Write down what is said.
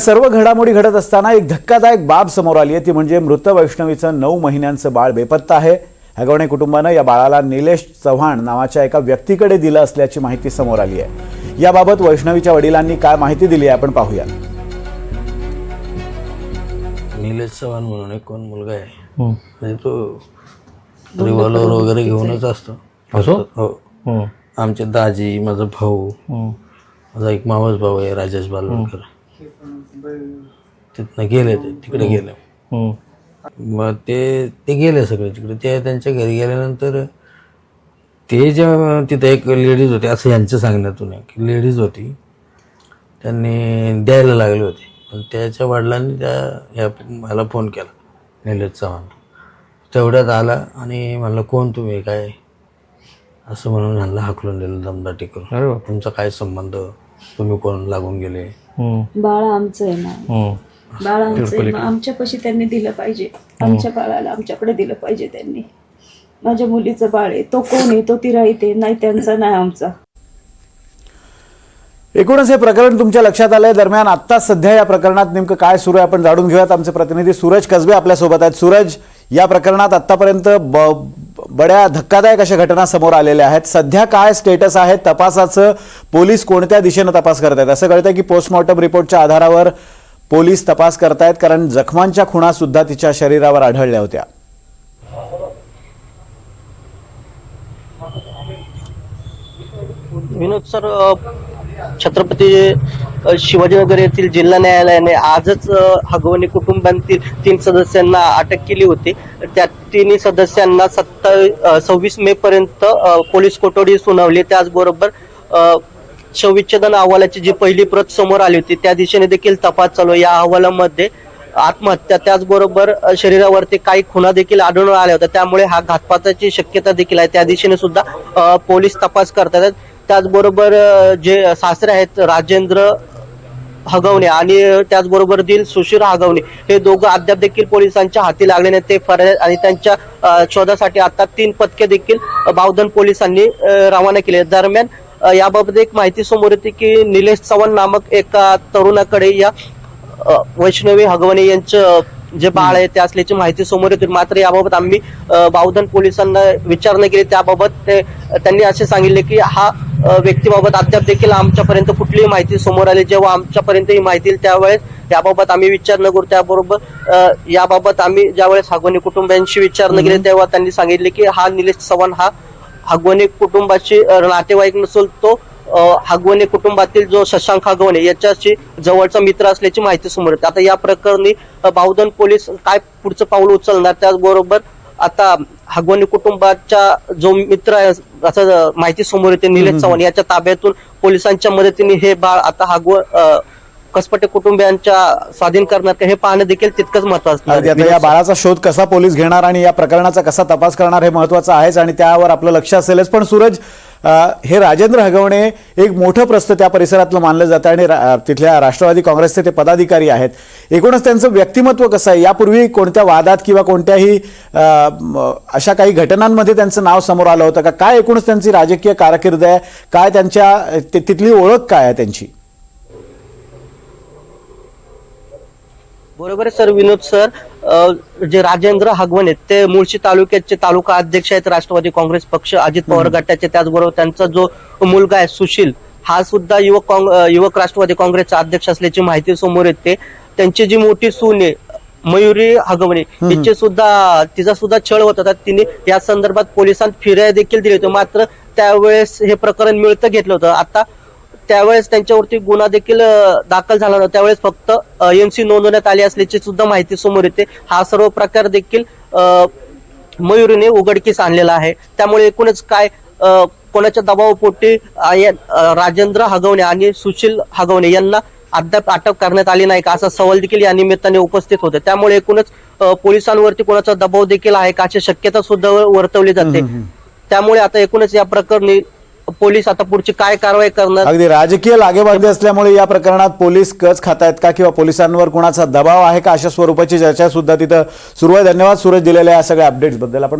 सर्व घडामोडी घडत असताना एक धक्कादायक बाब समोर आली आहे. ती म्हणजे मृत वैष्णवीचं नऊ महिन्यांचं बाळ बेपत्ता आहे. हगवणे कुटुंबानं या बाळाला निलेश चव्हाण नावाच्या एका व्यक्तीकडे दिलं असल्याची माहिती समोर आली आहे. याबाबत वैष्णवीच्या वडिलांनी काय माहिती दिली आहे आपण पाहूया. निलेश चव्हाण म्हणून एक कोण मुलगा आहे. म्हणजे तो रिव्हॉल्वर वगैरे घेऊनच असतो. असो? हो. आमचे दाजी माझा भाऊ माझा एक मावस भाऊ आहे राजेश बालवडकर तिथनं गेले ते तिकडे गेले. मग ते ते गेले सगळे तिकडे. ते त्यांच्या घरी गेल्यानंतर ते जेव्हा तिथं एक लेडीज होते असं यांचं सांगण्यातून आहे की लेडीज होती त्यांनी द्यायला लागले होते. पण त्याच्या वडिलांनी त्या ह्या मला फोन केला निलेश चव्हाण. तेवढ्यात आला आणि म्हणलं कोण तुम्ही? काय? असं म्हणून ह्यांना हाकलून दिलं दमदाटी करून. अरे बाप तुमचा काय संबंध? तुम्ही कोण लागून गेले? बाळ आमचं आहे ना. बाळ आमचं आहे मग आमच्यापाशी त्यांनी दिलं पाहिजे. आमच्या बाळाला आमच्याकडे दिलं पाहिजे त्यांनी. माझ्या मुलीचं बाळ आहे. तो कोण आहे? तो तिराईत आहे. नाही त्यांचा नाही आमचा. एकूणच हे प्रकरण तुमच्या लक्षात आलंय. दरम्यान आत्ता सध्या या प्रकरणात नेमकं काय सुरू आहे? आपण जाणून घेऊयात. आमचे प्रतिनिधी सूरज कसबे आपल्यासोबत आहेत. सूरज या प्रकरणात आतापर्यंत ब- बड्या धक्कादायक अशा घटना समोर आलेल्या आहेत. सध्या काय स्टेटस आहे तपासाचं पोलीस कोणत्या दिशेनं तपास करत आहेत असं कळतंय की पोस्टमॉर्टम रिपोर्टच्या आधारावर पोलीस तपास करतायत कारण जखमांच्या खुणा सुद्धा तिच्या शरीरावर आढळल्या होत्या. विनोद सर छत्रपती शिवाजीनगर येथील जिल्हा न्यायालयाने आजच अ, हगवणे तीन सदस्यांना अटक केली होती. त्या तिन्ही सदस्यांना सत्ता सव्वीस मे पर्यंत पोलीस कोठडी सुनावली. त्याचबरोबर अ, शवविच्छेदन अहवालाची जी पहिली प्रत समोर आली होती त्या दिशेने देखील तपास चालू या अहवालामध्ये आत्महत्या त्याचबरोबर शरीरावरती काही खुणा देखील आढळून आल्या होत्या. त्यामुळे हा घातपाताची शक्यता देखील आहे. त्या दिशेने सुद्धा पोलीस तपास करतात त्याचबरोबर जे सासरे आहेत राजेंद्र हगवणे आणि त्याचबरोबर दिल सुशीर हगवणे. हे दोघं अद्याप देखील पोलिसांच्या हाती लागले नाही ते फरार आणि त्यांच्या शोधासाठी आता तीन पथके देखील बावधन पोलिसांनी रवाना केले दरम्यान याबाबत एक माहिती समोर येते की निलेश चव्हाण नामक एका तरुणाकडे या वैष्णवी हगवणे यांचं जे बाळ आहे ते असल्याची माहिती समोर येते. मात्र याबाबत आम्ही बावधन पोलिसांना विचारणा केली. त्याबाबत ते त्यांनी असे सांगितले की हा व्यक्तीबाबत अद्याप देखील आमच्यापर्यंत कुठलीही माहिती समोर आली. जेव्हा आमच्यापर्यंत ही माहिती येईल त्यावेळेस याबाबत आम्ही विचारणा करू. त्याबरोबर याबाबत आम्ही ज्यावेळेस हगवणे कुटुंबियांशी विचारणा केली तेव्हा त्यांनी सांगितले की हा निलेश चव्हाण हा हगवणे कुटुंबाची अ, नातेवाईक नसून तो हगवणे कुटुंबातील जो शशांक हगवणे याच्याशी जवळचा मित्र असल्याची माहिती समोर येते. आता या प्रकरणी बावधन पोलीस काय पुढचं पाऊल उचलणार त्याचबरोबर आता हगवणे कुटुंबाचा जो मित्र आहे असं माहिती समोर येते निलेश चव्हाण. याच्या ताब्यातून पोलिसांच्या मदतीने हे बाळ आता हगव कसपटे कुटुंबियांच्या स्वाधीन करणार का हे पाहणं देखील तितकंच महत्वाचं. या बाळाचा शोध कसा पोलीस घेणार आणि या प्रकरणाचा कसा तपास करणार हे महत्वाचं आहेच आणि त्यावर आपलं लक्ष असेलच. पण सूरज हे राजेंद्र हगवणे एक मोठं प्रस्त त्या परिसरातलं मानलं जातं आणि रा- तिथल्या राष्ट्रवादी काँग्रेसचे ते पदाधिकारी आहेत. एकूणच त्यांचं व्यक्तिमत्व कसं आहे? यापूर्वी कोणत्या वादात किंवा कोणत्याही अशा काही घटनांमध्ये त्यांचं नाव समोर आलं होतं का? काय एकूणच त्यांची राजकीय कारकीर्द आहे? काय त्यांच्या तिथली ओळख काय आहे त्यांची? बरोबर आहे सर. विनोद सर जे राजेंद्र हगवणे ते मुळशी तालुक्याचे तालुका अध्यक्ष आहेत राष्ट्रवादी काँग्रेस पक्ष अजित पवार गटाचे. त्याचबरोबर त्यांचा जो मुलगा आहे सुशील हा सुद्धा युवक युवक राष्ट्रवादी काँग्रेसचा अध्यक्ष असल्याची माहिती समोर येते. त्यांची जी मोठी सून आहे मयुरी हगवणे हिचे सुद्धा तिचा सुद्धा छळ होत होता. तिने या संदर्भात पोलिसांत फिर्याद देखील दिली होती. मात्र त्यावेळेस हे प्रकरण मिळतं घेतलं होतं. आता त्यावेळेस त्यांच्यावरती गुन्हा देखील दाखल झाला नव्हता. त्यावेळेस फक्त एनसी नोंदवण्यात आली असल्याची सुद्धा माहिती समोर येते. हा सर्व प्रकार देखील मयुरीने उघडकीस आणलेला आहे. त्यामुळे एकूणच काय कोणाच्या दबावापोटी राजेंद्र हगवणे आणि सुशील हगवणे यांना अद्याप अटक करण्यात आली नाही का असा सवाल देखील या निमित्ताने उपस्थित होते. त्यामुळे एकूणच पोलिसांवरती कोणाचा दबाव देखील आहे का अशी शक्यता सुद्धा वर्तवली जाते. त्यामुळे आता एकूणच या प्रकरणी पोलीस आता पुढची काय कारवाई करणार? अगदी राजकीय लागेबांधे असल्यामुळे या प्रकरणात पोलीस कच खातायत का किंवा पोलिसांवर कुणाचा दबाव आहे का अशा स्वरूपाची चर्चा सुद्धा तिथं सुरू आहे. धन्यवाद सूरज दिलेल्या या सगळ्या अपडेट्सबद्दल. आपण